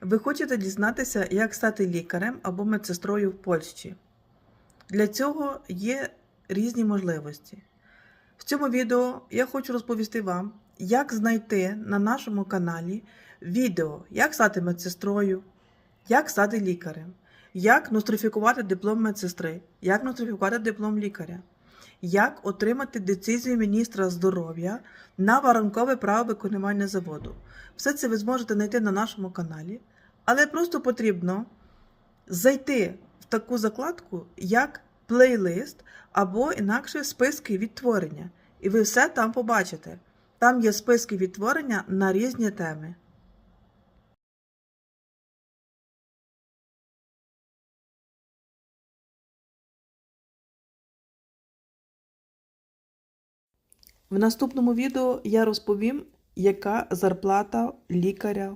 Ви хочете дізнатися, як стати лікарем або медсестрою в Польщі. Для цього є різні можливості. В цьому відео я хочу розповісти вам, як знайти на нашому каналі відео, як стати медсестрою, як стати лікарем, як нострифікувати диплом медсестри, як нострифікувати диплом лікаря, як отримати децизію міністра здоров'я на воронкове право виконування заводу. Все це ви зможете знайти на нашому каналі, але просто потрібно зайти в таку закладку, як плейлист або інакше списки відтворення. І ви все там побачите. Там є списки відтворення на різні теми. В наступному відео я розповім, яка зарплата лікаря